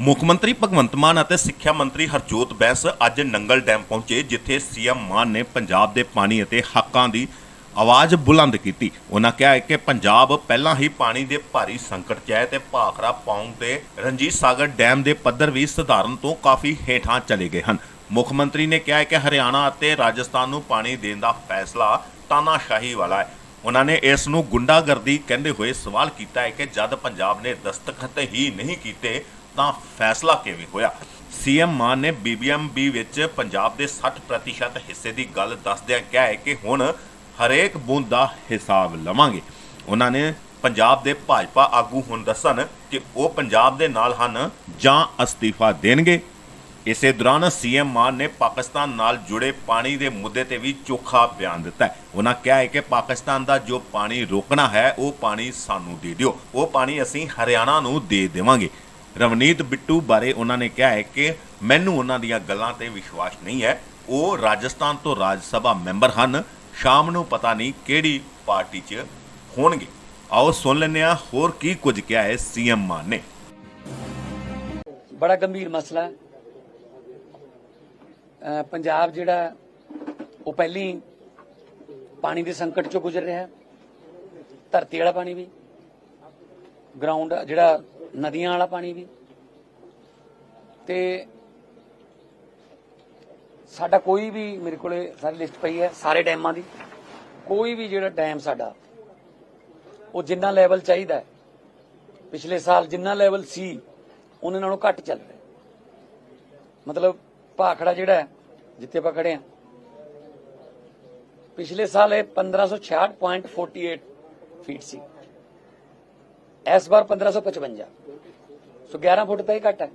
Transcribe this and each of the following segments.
ਮੁੱਖ ਮੰਤਰੀ ਭਗਵੰਤ ਮਾਨ ਅਤੇ ਸਿੱਖਿਆ ਮੰਤਰੀ ਹਰਜੋਤ ਬੈਂਸ ਅੱਜ ਨੰਗਲ ਡੈਮ ਪਹੁੰਚੇ, ਜਿੱਥੇ ਸੀਐਮ ਮਾਨ ਨੇ ਪੰਜਾਬ ਦੇ ਪਾਣੀ ਅਤੇ ਹੱਕਾਂ ਦੀ ਆਵਾਜ਼ ਬੁਲੰਦ ਕੀਤੀ। ਉਹਨਾਂ ਕਿਹਾ ਕਿ ਪੰਜਾਬ ਪਹਿਲਾਂ ਹੀ ਪਾਣੀ ਦੇ ਭਾਰੀ ਸੰਕਟ 'ਚ ਹੈ ਤੇ ਭਾਖੜਾ ਪੌਂਗ ਤੇ ਰਣਜੀਤ ਸਾਗਰ ਡੈਮ ਦੇ ਪੱਧਰ ਵੀ ਸਧਾਰਨ ਤੋਂ ਕਾਫੀ ਹੇਠਾਂ ਚਲੇ ਗਏ ਹਨ। ਮੁੱਖ ਮੰਤਰੀ ਨੇ ਕਿਹਾ ਕਿ ਹਰਿਆਣਾ ਅਤੇ ਰਾਜਸਥਾਨ ਨੂੰ ਪਾਣੀ ਦੇਣ ਦਾ ਫੈਸਲਾ ਤਾਨਾਸ਼ਾਹੀ ਵਾਲਾ ਹੈ। ਉਹਨਾਂ ਨੇ ਇਸ ਨੂੰ ਗੁੰਡਾਗਰਦੀ ਕਹਿੰਦੇ ਹੋਏ ਸਵਾਲ ਕੀਤਾ ਹੈ ਕਿ ਜਦ ਪੰਜਾਬ ਨੇ ਦਸਤਖਤ ਹੀ ਨਹੀਂ ਕੀਤੇ ਤਾਂ ਫੈਸਲਾ ਕਿਵੇਂ ਹੋਇਆ? ਸੀਐਮ ਮਾਨ ਨੇ ਬੀਬੀਐਮਬੀ ਵਿੱਚ ਪੰਜਾਬ ਦੇ 60% ਹਿੱਸੇ ਦੀ ਗੱਲ ਦੱਸਦਿਆਂ ਕਿਹਾ ਹੈ ਕਿ ਹੁਣ ਹਰੇਕ ਬੂੰਦ ਦਾ ਹਿਸਾਬ ਲਵਾਂਗੇ। ਉਹਨਾਂ ਨੇ ਪੰਜਾਬ ਦੇ ਭਾਜਪਾ ਆਗੂ ਹੁਣ ਦੱਸਣ ਕਿ ਉਹ ਪੰਜਾਬ ਦੇ ਨਾਲ ਹਨ ਜਾਂ ਅਸਤੀਫਾ ਦੇਣਗੇ। ਇਸੇ ਦੌਰਾਨ ਸੀਐਮ ਮਾਨ ਨੇ ਪਾਕਿਸਤਾਨ ਨਾਲ ਜੁੜੇ ਪਾਣੀ ਦੇ ਮੁੱਦੇ ਤੇ ਵੀ ਚੋਖਾ ਬਿਆਨ ਦਿੱਤਾ ਹੈ। ਉਹਨਾਂ ਕਿਹਾ ਹੈ ਕਿ ਪਾਕਿਸਤਾਨ ਦਾ ਜੋ ਪਾਣੀ ਰੋਕਣਾ ਹੈ, ਉਹ ਪਾਣੀ ਸਾਨੂੰ ਦੇ ਦਿਓ। ਉਹ ਪਾਣੀ ਅਸੀਂ ਹਰਿਆਣਾ ਨੂੰ ਦੇ ਦੇਵਾਂਗੇ। ਰਵਨੀਤ ਬਿੱਟੂ ਬਾਰੇ ਉਹਨਾਂ ਨੇ ਕਿਹਾ ਹੈ ਕਿ ਮੈਨੂੰ ਉਹਨਾਂ ਦੀਆਂ ਗੱਲਾਂ ਤੇ ਵਿਸ਼ਵਾਸ ਨਹੀਂ ਹੈ। ਉਹ ਰਾਜਸਥਾਨ ਤੋਂ ਰਾਜ ਸਭਾ ਮੈਂਬਰ ਹਨ। ਸ਼ਾਮ ਨੂੰ ਪਤਾ ਨਹੀਂ ਕਿਹੜੀ ਪਾਰਟੀ 'ਚ ਹੋਣਗੇ। ਆਓ ਸੁਣ ਲੈਂਦੇ ਹਾਂ ਹੋਰ ਕੀ ਕੁਝ ਕਿਹਾ ਹੈ ਸੀਐਮ ਮਾਨ ਨੇ। ਬੜਾ ਗੰਭੀਰ ਮਸਲਾ ਹੈ। ਪੰਜਾਬ ਜਿਹੜਾ ਉਹ ਪਹਿਲੀ ਪਾਣੀ ਦੇ ਸੰਕਟ ਚੋਂ ਗੁਜ਼ਰ ਰਿਹਾ ਹੈ। ਧਰਤੀ ਵਾਲਾ ਪਾਣੀ ਵੀ। ਗਰਾਊਂਡ ਜਿਹੜਾ ਨਦੀਆਂ ਵਾਲਾ ਪਾਣੀ ਵੀ। ਤੇ ਸਾਡਾ ਕੋਈ ਵੀ ਮੇਰੇ ਕੋਲੇ ਸਾਰੀ ਲਿਸਟ ਪਈ ਹੈ, ਸਾਰੇ ਡੈਮਾਂ ਦੀ। ਕੋਈ ਵੀ ਜਿਹੜਾ ਡੈਮ ਸਾਡਾ, ਉਹ ਜਿੰਨਾ ਲੈਵਲ ਚਾਹੀਦਾ ਪਿਛਲੇ ਸਾਲ ਜਿੰਨਾ ਲੈਵਲ ਸੀ, ਉਹਨਾਂ ਨਾਲੋਂ ਘੱਟ ਚੱਲ ਰਿਹਾ। ਮਤਲਬ ਭਾਖੜਾ ਜਿਹੜਾ ਜਿੱਥੇ ਆਪਾਂ ਖੜੇ ਆ ਪਿਛਲੇ ਸਾਲ ਇਹ 1566.48 ਫੀਟ ਸੀ। ਇਸ ਵਾਰ 1555 ਸੋ 11 ਫੁੱਟ ਤਾਂ ਇਹ ਘੱਟ ਹੈ।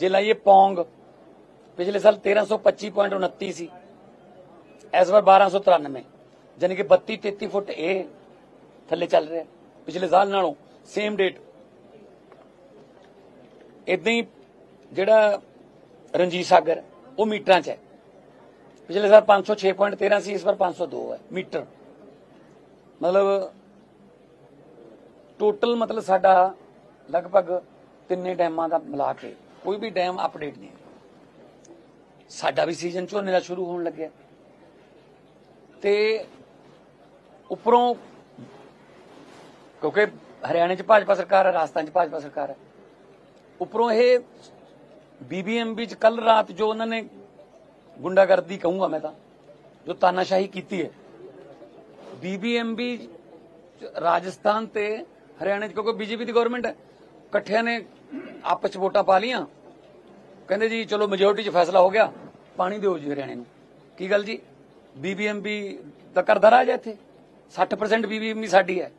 ਜੇ ਲਾਈਏ ਪੌਂਗ, ਪਿਛਲੇ ਸਾਲ 1325.29 ਸੀ ਇਸ ਵਾਰ 1293 ਯਾਨੀ ਕਿ 32 33 ਫੁੱਟ ਇਹ ਥੱਲੇ ਚੱਲ ਰਿਹਾ। ਪਿਛਲੇ ਸਾਲ ਨਾਲੋਂ ਸੇਮ ਡੇਟ ਇਦਾਂ ਹੀ ਜਿਹੜਾ ਰਣਜੀਤ ਸਾਗਰ, ਉਹ ਮੀਟਰਾਂ 'ਚ ਹੈ। ਪਿਛਲੇ ਸਾਲ 506.13 ਸੀ ਇਸ ਵਾਰ 502 ਹੈ ਮੀਟਰ। ਮਤਲਬ ਟੋਟਲ ਮਤਲਬ ਸਾਡਾ ਲਗਭਗ ਤਿੰਨੇ ਡੈਮਾਂ ਦਾ ਮਿਲਾ ਕੇ ਕੋਈ ਵੀ ਡੈਮ ਅਪਡੇਟ ਨਹੀਂ ਸਾਡਾ ਵੀ ਸੀਜ਼ਨ ਝੋਨੇ ਦਾ ਸ਼ੁਰੂ ਹੋਣ ਲੱਗਿਆ। ਤੇ ਉੱਪਰੋਂ ਕਿਉਂਕਿ ਹਰਿਆਣੇ 'ਚ ਭਾਜਪਾ ਸਰਕਾਰ ਹੈ, ਰਾਜਸਥਾਨ 'ਚ ਭਾਜਪਾ ਸਰਕਾਰ ਹੈ। ਉੱਪਰੋਂ ਇਹ ਬੀਬੀਐਮਬੀ 'ਚ ਕੱਲ ਰਾਤ ਜੋ ਉਹਨਾਂ ਨੇ ਗੁੰਡਾਗਰਦੀ ਕਹੂੰਗਾ ਮੈਂ ਤਾਂ, ਜੋ ਤਾਨਾਸ਼ਾਹੀ ਕੀਤੀ ਹੈ ਬੀਬੀਐਮਬੀ ਰਾਜਸਥਾਨ ਤੇ ਹਰਿਆਣੇ 'ਚ ਕਿਉਂਕਿ ਬੀਜੇਪੀ ਦੀ ਗਵਰਨਮੈਂਟ ਹੈ, ਇਕੱਠਿਆਂ ਨੇ ਆਪਸ 'ਚ ਵੋਟਾਂ ਪਾ ਲੀਆਂ ਕਹਿੰਦੇ ਜੀ, ਚਲੋ ਮੈਜੋਰਟੀ 'ਚ ਫੈਸਲਾ ਹੋ ਗਿਆ, ਪਾਣੀ ਦਿਓ ਜੀ ਹਰਿਆਣੇ ਨੂੰ। ਕੀ ਗੱਲ ਜੀ? ਬੀਬੀਐਮਬੀ ਦਾ ਕਰਦਾ ਰਾਜ ਹੈ ਇੱਥੇ। 60% ਬੀਬੀਐਮਬੀ ਸਾਡੀ ਹੈ।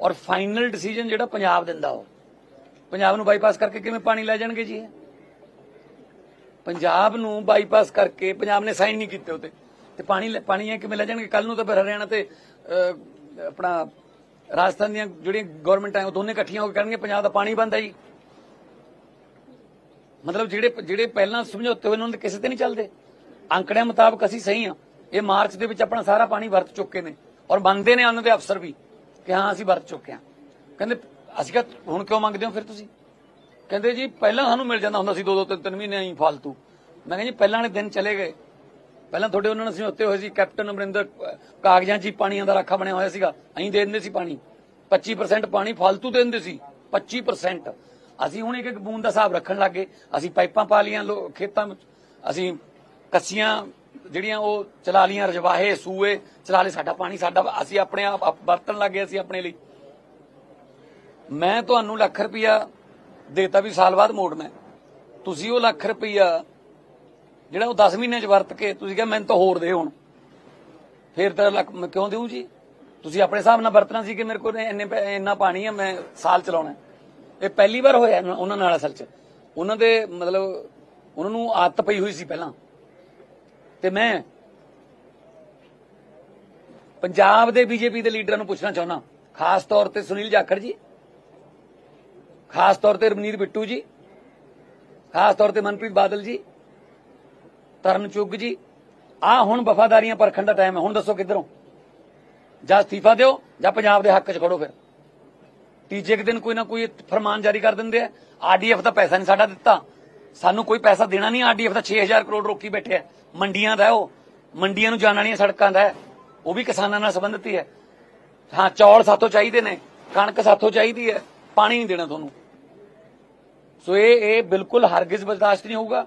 ਔਰ ਫਾਈਨਲ ਡਿਸੀਜਨ ਜਿਹੜਾ ਪੰਜਾਬ ਦਿੰਦਾ ਉਹ। ਪੰਜਾਬ ਨੂੰ ਬਾਈਪਾਸ ਕਰਕੇ ਕਿਵੇਂ ਪਾਣੀ ਲੈ ਜਾਣਗੇ ਜੀ ਪੰਜਾਬ ਨੂੰ ਬਾਈਪਾਸ ਕਰਕੇ ਪੰਜਾਬ ਨੇ ਸਾਈਨ ਨਹੀਂ ਕੀਤੇ ਉਤੇ ਤੇ ਪਾਣੀ ਲੈ- ਪਾਣੀ ਇਹ ਕਿਵੇਂ ਲੈ ਜਾਣਗੇ? ਕੱਲ ਨੂੰ ਤਾਂ ਫਿਰ ਹਰਿਆਣਾ ਤੇ ਆਪਣਾ ਰਾਜਸਥਾਨ ਦੀਆਂ ਜਿਹੜੀਆਂ ਗਵਰਨਮੈਂਟਾਂ ਉਹ ਦੋਨੇ ਇਕੱਠੀਆਂ ਹੋ ਕੇ ਕਰਨਗੇ ਪੰਜਾਬ ਦਾ ਪਾਣੀ ਬੰਦ ਹੈ ਜੀ। ਮਤਲਬ ਜਿਹੜੇ ਜਿਹੜੇ ਪਹਿਲਾਂ ਸਮਝੌਤੇ ਹੋਏ, ਉਹਨਾਂ ਦੇ ਕਿਸੇ ਤੇ ਨਹੀਂ ਚੱਲਦੇ। ਅੰਕੜਿਆਂ ਮੁਤਾਬਕ ਅਸੀਂ ਸਹੀ ਆ ਇਹ ਮਾਰਚ ਦੇ ਵਿੱਚ ਆਪਣਾ ਸਾਰਾ ਪਾਣੀ ਵਰਤ ਚੁੱਕੇ ਨੇ, ਔਰ ਮੰਨਦੇ ਨੇ ਉਹਨਾਂ ਦੇ ਅਫਸਰ ਵੀ ਕਿ ਹਾਂ, ਅਸੀਂ ਵਰਤ ਚੁੱਕੇ ਹਾਂ। ਕਹਿੰਦੇ, ਅਸੀਂ ਕਿਹਾ, ਹੁਣ ਕਿਉਂ ਮੰਗਦੇ ਹੋ ਫਿਰ ਤੁਸੀਂ? ਕਹਿੰਦੇ ਜੀ, ਪਹਿਲਾਂ ਸਾਨੂੰ ਮਿਲ ਜਾਂਦਾ ਹੁੰਦਾ ਸੀ ਦੋ ਦੋ ਤਿੰਨ ਤਿੰਨ ਮਹੀਨੇ ਹੀ ਫालतू ਮੈਂ ਕਿਹਾ ਜੀ, ਪਹਿਲਾਂ ਵਾਲੇ ਦਿਨ ਚਲੇ ਗਏ। ਪਹਿਲਾਂ ਤੁਹਾਡੇ ਉਹਨਾਂ ਨਾਲ ਸਮਝੌਤੇ ਹੋਏ ਸੀ, ਕੈਪਟਨ ਅਮਰਿੰਦਰ, ਕਾਗਜ਼ਾਂ 'ਚ ਹੀ ਪਾਣੀਆਂ ਦਾ ਰਾਖਾ ਬਣਿਆ ਹੋਇਆ ਸੀਗਾ। ਅਸੀਂ ਦੇ ਦਿੰਦੇ ਸੀ ਪਾਣੀ। 25% ਪਾਣੀ ਫालतू ਦੇ ਦਿੰਦੇ ਸੀ। 25% ਅਸੀਂ ਹੁਣ ਇੱਕ ਇੱਕ ਬੂੰਦ ਦਾ ਹਿਸਾਬ ਰੱਖਣ ਲੱਗੇ ਅਸੀਂ ਪਾਈਪਾਂ ਪਾ ਲੀਆਂ ਖੇਤਾਂ ਵਿੱਚ। ਅਸੀਂ ਕੱਸੀਆਂ ਜਿਹੜੀਆਂ ਉਹ ਚਲਾ ਲੀਆਂ ਰਜਵਾਹੇ, ਸੂਏ, ਚਲਾ ਲਏ। ਸਾਡਾ ਪਾਣੀ ਸਾਡਾ ਅਸੀਂ ਆਪਣੇ ਆਪ ਆਪ ਵਰਤਣ ਲੱਗੇ ਅਸੀਂ ਆਪਣੇ ਲਈ। ਮੈਂ ਤੁਹਾਨੂੰ ਲੱਖ ਰੁਪਇਆ ਦੇਤਾ ਵੀ ਸਾਲ ਬਾਅਦ ਮੋੜ ਮੈਂ ਤੁਸੀਂ ਉਹ ਲੱਖ ਰੁਪਇਆ ਜਿਹੜਾ ਉਹ 10 ਮਹੀਨੇ ਚ ਵਰਤ ਕੇ ਤੁਸੀਂ ਕਿਹਾ ਮੈਨੂੰ ਤਾਂ ਹੋਰ ਦੇ ਹੁਣ। ਫੇਰ ਤਾਂ ਲੱਖ ਮੈਂ ਕਿਉਂ ਦੇਉਂ ਜੀ? ਤੁਸੀਂ ਆਪਣੇ ਹਿਸਾਬ ਨਾਲ ਵਰਤਣਾ ਸੀ ਕਿ ਮੇਰੇ ਕੋਲ ਇੰਨੇ ਪੈ- ਇੰਨਾ ਪਾਣੀ ਹੈ ਮੈਂ ਸਾਲ ਚਲਾਉਣਾ ਇਹ ਪਹਿਲੀ ਵਾਰ ਹੋਇਆ ਉਹਨਾਂ ਨਾਲ ਅਸਲ ਚ। ਉਹਨਾਂ ਦੇ ਮਤਲਬ ਉਹਨਾਂ ਨੂੰ ਆਦਤ ਪਈ ਹੋਈ ਸੀ ਪਹਿਲਾਂ। ਤੇ ਮੈਂ ਪੰਜਾਬ ਦੇ ਬੀਜੇਪੀ ਦੇ ਲੀਡਰਾਂ ਨੂੰ ਪੁੱਛਣਾ ਚਾਹੁੰਦਾ। ਖਾਸ ਤੌਰ ਤੇ ਸੁਨੀਲ ਜਾਖੜ ਜੀ। ਖਾਸ ਤੌਰ ਤੇ ਰਮਨੀਤ ਬਿੱਟੂ ਜੀ। ਖਾਸ ਤੌਰ ਤੇ ਮਨਪ੍ਰੀਤ ਬਾਦਲ ਜੀ। ਤਰਨ ਚੁੱਗ ਜੀ ਆ ਹੁਣ ਵਫਾਦਾਰੀਆਂ ਪਰਖਣ ਦਾ ਟਾਈਮ ਹੈ। ਹੁਣ ਦੱਸੋ ਕਿੱਧਰੋਂ? ਜਾਂ ਅਸਤੀਫਾ ਦਿਓ, ਜਾਂ ਪੰਜਾਬ ਦੇ ਹੱਕ 'ਚ ਖੜੋ ਫਿਰ। ਤੀਜੇ ਕੁ ਦਿਨ ਕੋਈ ਨਾ ਕੋਈ ਫਰਮਾਨ ਜਾਰੀ ਕਰ ਦਿੰਦੇ ਆ। ਆਰਡੀਐਫ ਦਾ ਪੈਸਾ ਨਹੀਂ ਸਾਡਾ ਦਿੱਤਾ। ਸਾਨੂੰ ਕੋਈ ਪੈਸਾ ਦੇਣਾ ਨਹੀਂ। ਆਰਡੀਐਫ ਦਾ 6000 ਕਰੋੜ ਰੋਕੀ ਬੈਠੇ ਆ। ਮੰਡੀਆਂ ਦਾ ਉਹ। ਮੰਡੀਆਂ ਨੂੰ ਜਾਣ ਵਾਲੀਆਂ ਸੜਕਾਂ ਦਾ ਉਹ ਵੀ ਕਿਸਾਨਾਂ ਨਾਲ ਸੰਬੰਧਿਤ ਹੀ ਹੈ। ਹਾਂ, ਚੌਲ ਸਾਥੋਂ ਚਾਹੀਦੇ ਨੇ। ਕਣਕ ਸਾਥੋਂ ਚਾਹੀਦੀ ਹੈ। ਪਾਣੀ ਨਹੀਂ ਦੇਣਾ ਤੁਹਾਨੂੰ। ਸੋ ਇਹ ਇਹ ਬਿਲਕੁਲ ਹਰਗਿਜ਼ ਬਰਦਾਸ਼ਤ ਨਹੀਂ ਹੋਊਗਾ।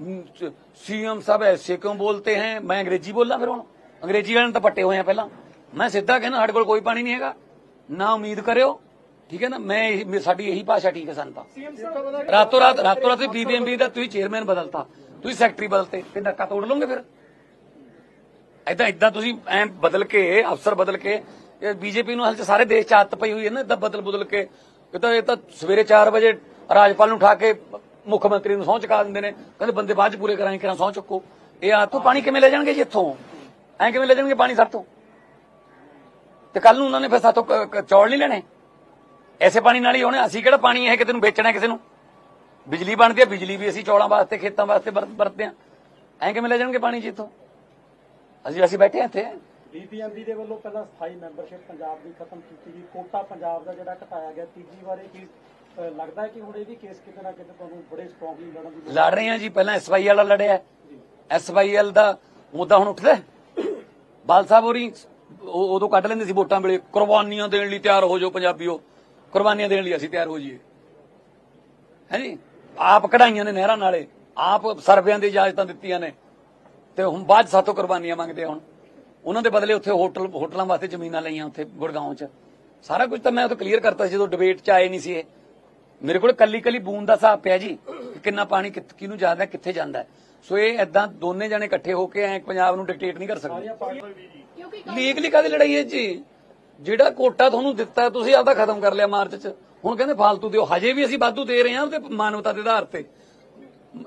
ਸੀਐਮ ਸਾਹਿਬ ਐਸੇ ਕਿਉਂ ਬੋਲਤੇ हैं ਮੈਂ ਅੰਗਰੇਜ਼ੀ ਬੋਲਾਂ ਫਿਰ ਹੁਣ? ਅੰਗਰੇਜ਼ੀ ਵਾਲਿਆਂ ਤਾਂ ਪੱਟੇ ਹੋਏ ਆ ਪਹਿਲਾਂ। ਮੈਂ ਸਿੱਧਾ ਕਹਿੰਦਾ ਸਾਡੇ ਕੋਲ ਕੋਈ ਪਾਣੀ ਨਹੀਂ ਹੈਗਾ। ਨਾ ਉਮੀਦ ਕਰਿਓ। ਠੀਕ ਹੈ ਨਾ? ਮੈਂ ਸਾਡੀ ਇਹੀ ਭਾਸ਼ਾ ਠੀਕ ਹੈ ਸਾਨੂੰ ਤਾਂ। ਰਾਤੋਂ ਰਾਤ ਰਾਤੋਂ ਰਾਤ ਬੀਬੀਐਮਬੀ ਦਾ ਤੁਸੀਂ ਚੇਅਰਮੈਨ ਬਦਲਤਾ। ਤੁਸੀਂ ਸੈਕਟਰੀ ਬਦਲਤੇ। ਤੇ ਨੱਕਾ ਤੋੜ ਲਓਗੇ ਫਿਰ? ਏਦਾਂ ਏਦਾਂ ਤੁਸੀਂ ਐ ਬਦਲ ਕੇ ਅਫਸਰ ਬਦਲ ਕੇ ਬੀਜੇਪੀ ਨੂੰ ਹਾਲ ਚ ਸਾਰੇ ਦੇਸ਼ ਚ ਆਦਤ ਪਈ ਹੋਈ ਹੈ ਨਾ ਏਦਾਂ ਬਦਲ ਬਦਲ ਕੇ। ਇਹ ਤਾਂ ਇਹ ਤਾਂ ਸਵੇਰੇ 4 ਵਜੇ ਰਾਜਪਾਲ ਨੂੰ ਉਠਾ ਕੇ ਮੁੱਖ ਮੰਤਰੀ ਨੂੰ ਸਹੁੰ ਚੁਕਾ ਦਿੰਦੇ ਨੇ। ਕਹਿੰਦੇ ਬੰਦੇ ਬਾਅਦ ਚ ਪੂਰੇ ਕਰਾਂਗੇ ਕਿਰਾਂ ਸਹੁੰ ਚੁੱਕੋ। ਇਹ ਆ ਤੋਂ ਪਾਣੀ ਕਿਵੇਂ ਲੈ ਜਾਣਗੇ ਜੀ ਇੱਥੋਂ? ਐ ਕਿਵੇਂ ਲੈ ਜਾਣਗੇ ਪਾਣੀ ਸਾਤੋਂ ਤੇ? ਕੱਲ ਨੂੰ ਉਹਨਾਂ ਨੇ ਫਿਰ ਸਾਤੋਂ ਚੌਲ ਨਹੀਂ ਲੈਣੇ। ਐਸੇ ਪਾਣੀ ਨਾਲ ਹੀ ਹੋਣੇ। ਅਸੀਂ ਕਿਹੜਾ ਪਾਣੀ ਇਹ ਕਿਤੇ ਨੂੰ ਵੇਚਣਾ ਕਿਸੇ ਨੂੰ? ਬਿਜਲੀ ਬਣਦੀ ਹੈ ਬਿਜਲੀ ਵੀ ਅਸੀਂ ਚੌਲਾਂ ਵਾਸਤੇ, ਖੇਤਾਂ ਵਾਸਤੇ ਵਰਤਦੇ ਆ। ਐ ਕਿਵੇਂ ਲੈ ਜਾਣਗੇ ਪਾਣੀ ਜੀ ਇੱਥੋਂ? ਅਸੀਂ ਅਸੀਂ ਬੈਠੇ ਹਾਂ ਇੱਥੇ। ਬੀਬੀਐਮਬੀ ਦੇ ਵੱਲੋਂ ਪਹਿਲਾਂ ਸਥਾਈ ਮੈਂਬਰਸ਼ਿਪ ਪੰਜਾਬ ਦੀ ਖਤਮ ਕੀਤੀ ਗਈ। ਕੋਟਾ ਪੰਜਾਬ ਦਾ ਜਿਹੜਾ ਘਟਾਇਆ ਗਿਆ, ਤੀਜੀ ਵਾਰ ਇਹ ਚੀਜ਼ ਲੱਗਦਾ ਹੈ ਕਿ ਹੁਣ ਇਹ ਵੀ ਕੇਸ ਕਿਤੇ ਨਾ ਕਿਤੇ ਤੁਹਾਨੂੰ ਬੜੇ ਸਟਰੋਂਗਲੀ ਲੜਨ ਦੀ ਲੜ ਰਹੇ ਹਾਂ ਜੀ, ਪਹਿਲਾਂ ਐਸਵਾਈਐਲ ਵਾਲਾ ਲੜਿਆ। ਐਸਵਾਈਐਲ ਦਾ ਮੁੱਦਾ ਹੁਣ ਉੱਠਦਾ ਬਾਲ ਸਾਹਿਬ ਹੋਰੀ ਉਦੋਂ ਕੱਢ ਲੈਂਦੇ ਸੀ ਵੋਟਾਂ ਵੇਲੇ, ਕੁਰਬਾਨੀਆਂ ਦੇਣ ਲਈ ਤਿਆਰ ਹੋ ਜਾਓ ਪੰਜਾਬੀਓ। ਕੁਰਬਾਨੀਆਂ ਦੇਣ ਲਈ ਅਸੀਂ ਤਿਆਰ ਹੋ ਜਾਈਏ। ਹੈ ਆਪ ਕਢਾਈਆਂ ਨੇ ਨਹਿਰਾਂ ਨਾਲੇ, ਆਪ ਸਰਵਿਆਂ ਦੀ ਇਜਾਜ਼ਤਾਂ ਦਿੱਤੀਆਂ ਨੇ। ਤੇ ਹੁਣ ਬਾਅਦ 'ਚ ਸਾਤੋਂ ਕੁਰਬਾਨੀਆਂ ਮੰਗਦੇ ਹੁਣ। ਉਹਨਾਂ ਦੇ ਬਦਲੇ ਉੱਥੇ ਹੋਟਲ, ਹੋਟਲਾਂ ਵਾਸਤੇ ਜ਼ਮੀਨਾਂ ਲਈਆਂ ਉੱਥੇ ਗੁੜਗਾਉਂ 'ਚ। ਸਾਰਾ ਕੁਝ ਤਾਂ ਮੈਂ ਉਹ ਕਲੀਅਰ ਕਰਤਾ ਸੀ ਜਦੋਂ ਡਿਬੇਟ 'ਚ ਆਏ ਨਹੀਂ ਸੀ ਇਹ। ਮੇਰੇ ਕੋਲ ਕੱਲੀ ਕੱਲੀ ਬੂੰਦ ਦਾ ਹਿਸਾਬ ਪਿਆ ਜੀ ਕਿੰਨਾ ਪਾਣੀ ਕਿੱਥ- ਕਿਹਨੂੰ ਜਾਂਦਾ ਕਿੱਥੇ ਜਾਂਦਾ। ਸੋ ਇਹ ਐਦਾਂ ਦੋਨੇ ਜਣੇ ਇਕੱਠੇ ਹੋ ਕੇ ਐ ਪੰਜਾਬ ਨੂੰ ਡਿਕਟੇਟ ਨਹੀਂ ਕਰ ਸਕਦੇ। ਲੀਗਲੀ ਕਾਦੀ ਲੜਾਈ ਹੈ ਜੀ? ਜਿਹੜਾ ਕੋਟਾ ਤੁਹਾਨੂੰ ਦਿੱਤਾ ਤੁਸੀਂ ਆਪਦਾ ਖਤਮ ਕਰ ਲਿਆ ਮਾਰਚ 'ਚ। ਹੁਣ ਕਹਿੰਦੇ ਫਾਲਤੂ ਦਿਓ। ਹਜੇ ਵੀ ਅਸੀਂ ਵਾਧੂ ਦੇ ਰਹੇ ਹਾਂ ਤੇ ਮਾਨਵਤਾ ਦੇ ਆਧਾਰ ਤੇ।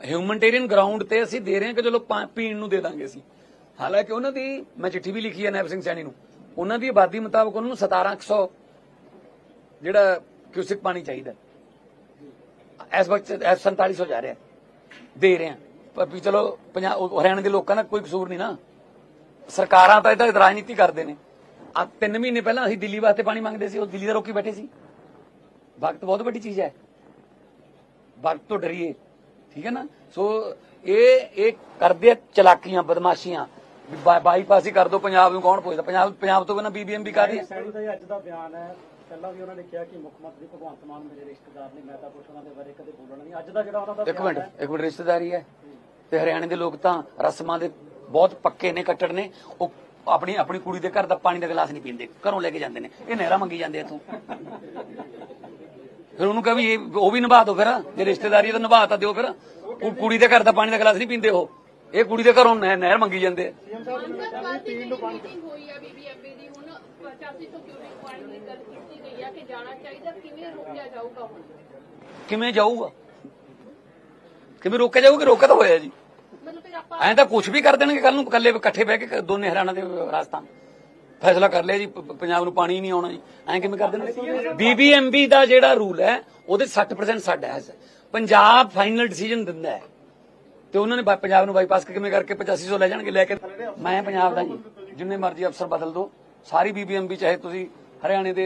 ਹਿਊਮਨਟੇਰੀਅਨ ਗਰਾਊਂਡ ਤੇ ਅਸੀਂ ਦੇ ਰਹੇ ਹਾਂ ਕਿ ਚਲੋ ਪੀਣ ਨੂੰ ਦੇ ਦਾਂਗੇ ਅਸੀਂ। ਹਾਲਾਂਕਿ ਉਹਨਾਂ ਦੀ ਮੈਂ ਚਿੱਠੀ ਵੀ ਲਿਖੀ ਹੈ ਨੈਬ ਸਿੰਘ ਸੈਣੀ ਨੂੰ। ਉਹਨਾਂ ਦੀ ਆਬਾਦੀ ਮੁਤਾਬਕ ਉਹਨਾਂ ਨੂੰ 1700 ਜਿਹੜਾ ਕਿਊਸਿਕ ਪਾਣੀ ਚਾਹੀਦਾ। ਇਸ ਵਕਤ 4700 ਜਾ ਰਿਹਾ। ਦੇ ਰਹੇ ਆ ਪਰ ਵੀ ਚਲੋ ਪੰਜਾਬ ਹਰਿਆਣਾ ਦੇ ਲੋਕਾਂ ਦਾ ਕੋਈ ਕਸੂਰ ਨਹੀਂ ਨਾ। ਸਰਕਾਰਾਂ ਤਾਂ ਇਹਦਾ ਰਾਜਨੀਤੀ ਕਰਦੇ ਨੇ। ਆ ਤਿੰਨ ਮਹੀਨੇ ਪਹਿਲਾਂ ਅਸੀਂ ਦਿੱਲੀ ਵਾਸਤੇ ਪਾਣੀ ਮੰਗਦੇ ਸੀ, ਉਹ ਦਿੱਲੀ ਦਾ ਰੋਕੀ ਬੈਠੇ ਸੀ। ਵਕਤ ਬਹੁਤ ਵੱਡੀ ਚੀਜ਼ ਹੈ। ਵਕਤ ਤੋਂ ਡਰੀਏ। ਠੀਕ ਹੈ ਨਾ? ਸੋ ਇਹ ਇਹ ਕਰਦੇ ਆ ਚਲਾਕੀਆਂ, ਬਦਮਾਸ਼ੀਆਂ। ਬਾਈਪਾਸ ਹੀ ਕਰ ਦੋ, ਪੰਜਾਬ ਨੂੰ ਕੌਣ ਪੁੱਛਦਾ? ਪੰਜਾਬ ਪੰਜਾਬ ਤੋਂ ਬਿਨਾਂ ਬੀਬੀਐਮਬੀ ਕਰ ਰਹੀ ਹੈ। ਸੈਣੀ ਦਾ ਅੱਜ ਦਾ ਬਿਆਨ ਹੈ। ਪਹਿਲਾਂ ਵੀ ਉਹਨਾਂ ਨੇ ਕਿਹਾ ਕਿ ਮੁੱਖ ਮੰਤਰੀ ਭਗਵੰਤ ਮਾਨ ਮੇਰੇ ਰਿਸ਼ਤੇਦਾਰ ਨੇ ਮੈਂ ਤਾਂ ਕੁਛ ਉਹਨਾਂ ਦੇ ਬਾਰੇ ਕਦੇ ਬੋਲਣਾ ਨਹੀਂ। ਅੱਜ ਦਾ ਜਿਹੜਾ ਉਹਨਾਂ ਦਾ ਇੱਕ ਬਿਆਨ ਮਿੰਟ ਹੈ ਇੱਕ ਮਿੰਟ ਰਿਸ਼ਤੇਦਾਰੀ ਹੈ ਤੇ ਹਰਿਆਣੇ ਦੇ ਲੋਕ ਤਾਂ ਰਸਮਾਂ ਦੇ ਬਹੁਤ ਪੱਕੇ ਨੇ ਕੱਟੜ ਨੇ। ਉਹ ਆਪਣੀ ਆਪਣੀ ਕੁੜੀ ਦੇ ਘਰ ਦਾ ਪਾਣੀ ਦਾ ਗਲਾਸ ਨਹੀਂ ਪੀਂਦੇ ਘਰੋਂ ਲੈ ਕੇ ਜਾਂਦੇ ਨੇ। ਇਹ ਨਹਿਰਾ ਮੰਗੀ ਜਾਂਦੇ ਇੱਥੋਂ। ਫਿਰ ਉਹਨੂੰ ਕਹ ਵੀ ਇਹ ਉਹ ਵੀ ਨਿਭਾ ਦਿਓ ਫਿਰ ਜੇ ਰਿਸ਼ਤੇਦਾਰੀ ਤਾਂ ਨਿਭਾ ਤਾਂ ਦਿਓ ਫਿਰ। ਉਹ ਕੁੜੀ ਦੇ ਘਰ ਦਾ ਪਾਣੀ ਦਾ ਗਲਾਸ ਨਹੀਂ ਪੀਂਦੇ ਉਹ। ਇਹ ਕੁੜੀ ਦੇ ਘਰੋਂ ਨਹਿ- ਨਹਿਰ ਮੰਗੀ ਜਾਂਦੇ। ਆ। ਅੰਤਰਰਾਸ਼ਟਰੀ ਦੀ ਮੀਟਿੰਗ ਹੋਈ ਆ ਬੀਬੀਐਮਬੀ ਦੀ ਹੁਣ 8500 ਕਿਊਬਿਕ ਪੁਆਇੰਟ ਦੀ ਗੱਲ ਕੀਤੀ ਗਈ ਆ ਕਿ ਜਾਣਾ ਚਾਹੀਦਾ ਕਿਵੇਂ ਰੋਕਿਆ ਜਾਊਗਾ ਹੁਣ ਕਿਵੇਂ ਜਾਊਗਾ? ਕਿਵੇਂ ਰੋਕਿਆ ਜਾਊਗਾ ਰੋਕਿਆ ਤਾਂ ਹੋਇਆ ਜੀ? ਐਂ ਤਾਂ ਕੁਝ ਵੀ ਕਰ ਦੇਣਗੇ ਕੱਲ ਨੂੰ ਇਕੱਲੇ ਇਕੱਠੇ ਬਹਿ ਕੇ ਦੋਨੇ ਹਰਿਆਣਾ ਦੇ ਰਾਜਸਥਾਨ। ਫੈਸਲਾ ਕਰ ਲਿਆ ਜੀ ਪੰਜਾਬ ਨੂੰ ਪਾਣੀ ਨਹੀਂ ਆਉਣਾ ਜੀ। ਐਂ ਕਿਵੇਂ ਕਰ ਦੇਣਗੇ? ਬੀਬੀਐਮਬੀ ਦਾ ਜਿਹੜਾ ਰੂਲ ਹੈ ਉਹਦੇ 60% ਸਾਡਾ ਹੈ। ਪੰਜਾਬ ਫਾਈਨਲ ਡਿਸੀਜਨ ਦਿੰਦਾ ਹੈ। ਤੇ ਉਹਨਾਂ ਨੇ ਪੰਜਾਬ ਨੂੰ ਬਾਈਪਾਸ ਕਿਵੇਂ ਕਰਕੇ 8500 ਲੈ ਜਾਣਗੇ ਲੈ ਕੇ ਮੈਂ ਪੰਜਾਬ ਦਾ ਜੀ। ਜਿੰਨੇ ਮਰਜ਼ੀ ਅਫਸਰ ਬਦਲ ਦਿਓ। ਸਾਰੀ ਬੀਬੀਐਮਬੀ ਚਾਹੇ ਤੁਸੀਂ ਹਰਿਆਣੇ ਦੇ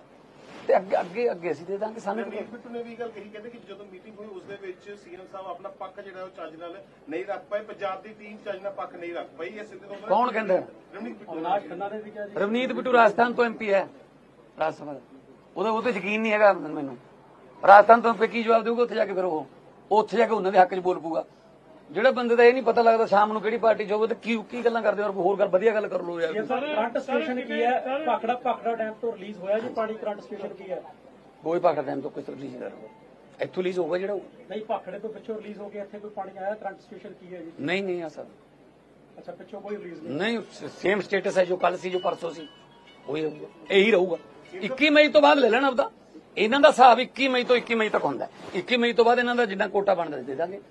ਤੇ ਅੱਗੇ ਅੱਗੇ ਅੱਗੇ ਅਸੀਂ ਦੇ ਦਾਂਗੇ ਸਾਨੂੰ ਰਣਜੀਤ ਬਿੱਟੂ ਨੇ ਵੀ ਗੱਲ ਕਹੀ ਕਹਿੰਦੇ ਕਿ ਜਦੋਂ ਮੀਟਿੰਗ ਹੋਈ ਉਸ ਦੇ ਵਿੱਚ ਸੀਐਮ ਸਾਹਿਬ ਆਪਣਾ ਪੱਖ ਜਿਹੜਾ ਉਹ ਚੱਜ ਨਾਲ ਨਹੀਂ ਰੱਖ ਪਾਏ। ਪੰਜਾਬ ਦੀ ਟੀਮ ਚੱਜ ਨਾਲ ਪੱਖ ਨਹੀਂ ਰੱਖ ਪਾਈ। ਇਹ ਸਿੱਧੇ ਤੌਰ ਤੇ ਕੌਣ ਕਹਿੰਦਾ? ਰਣਜੀਤ ਬਿੱਟੂ ਅਵਿਨਾਸ਼ ਖੰਨਾ ਨੇ ਵੀ ਕਿਹਾ ਜੀ ਰਵਨੀਤ ਬਿੱਟੂ ਰਾਜਸਥਾਨ ਤੋਂ ਐਮਪੀ ਹੈ ਰਾਜ ਸਭਾ ਦਾ। ਉਹਦਾ ਉਹ ਤੇ ਯਕੀਨ ਨਹੀਂ ਹੈਗਾ ਮੈਨੂੰ। ਰਾਜਸਥਾਨ ਤੋਂ ਕੀ ਜਵਾਬ ਦੇਊਗਾ? ਉੱਥੇ ਜਾ ਕੇ ਫਿਰ ਉਹ ਉਹ ਉੱਥੇ ਜਾ ਕੇ ਉਹਨਾਂ ਦੇ ਹੱਕ 'ਚ ਬੋਲ ਪੂਗਾ ਜਿਹੜਾ ਬੰਦੇ ਦਾ ਇਹ ਨਹੀਂ ਪਤਾ ਲੱਗਦਾ ਸ਼ਾਮ ਨੂੰ ਕਿਹੜੀ ਪਾਰਟੀ ਚ ਹੋਵੇ ਤੇ ਕੀ ਕੀ ਗੱਲਾਂ ਕਰਦੇ ਹੋ ਔਰ ਹੋਰ ਗੱਲ ਵਧੀਆ ਗੱਲ ਕਰ ਲਓ ਯਾਰ। ਇਹ ਸਰ ਕਰੰਟ ਸਟੇਸ਼ਨ ਕੀ ਹੈ? ਭਾਖੜਾ ਭਾਖੜਾ ਡੈਮ ਤੋਂ ਰਿਲੀਜ਼ ਹੋਇਆ ਜੀ ਪਾਣੀ ਕਰੰਟ ਸਟੇਸ਼ਨ ਕੀ ਹੈ? ਕੋਈ ਪਾਕੜ ਟਾਈਮ ਤੋਂ ਕੋਈ ਰਿਲੀਜ਼ ਕਰ ਇੱਥੋਂ ਰਿਲੀਜ਼ ਹੋਊਗਾ ਜਿਹੜਾ। ਨਹੀਂ ਭਾਖੜੇ ਤੋਂ ਪਿੱਛੋਂ ਰਿਲੀਜ਼ ਹੋ ਗਿਆ ਇੱਥੇ ਕੋਈ ਪਾਣੀ ਆਇਆ ਕਰੰਟ ਸਟੇਸ਼ਨ ਕੀ ਹੈ ਜੀ? ਨਹੀਂ ਨਹੀਂ ਆ ਸਕਦਾ ਅੱਛਾ ਪਿੱਛੋਂ ਕੋਈ ਰਿਲੀਜ਼ ਨਹੀਂ ਨਹੀਂ ਸੇਮ ਸਟੇਟਸ ਹੈ ਜੋ ਕੱਲ ਸੀ ਜੋ ਪਰਸੋਂ ਸੀ। ਉਹੀ ਰਹੂਗਾ। ਇਹੀ ਰਹੂਗਾ। 21 ਮਈ ਤੋਂ ਬਾਅਦ ਲੈ ਲੈਣਾ ਆਪਦਾ। ਇਹਨਾਂ ਦਾ ਹਿਸਾਬ 21 ਮਈ ਤੋਂ 21 ਮਈ ਤੱਕ ਹੁੰਦਾ ਹੈ। 21 ਮਈ ਤੋਂ ਬਾਅਦ ਇਹਨਾਂ ਦਾ ਜਿੰਨਾ ਕੋਟਾ ਬਣਦਾ ਦੇ ਦਾਂਗੇ।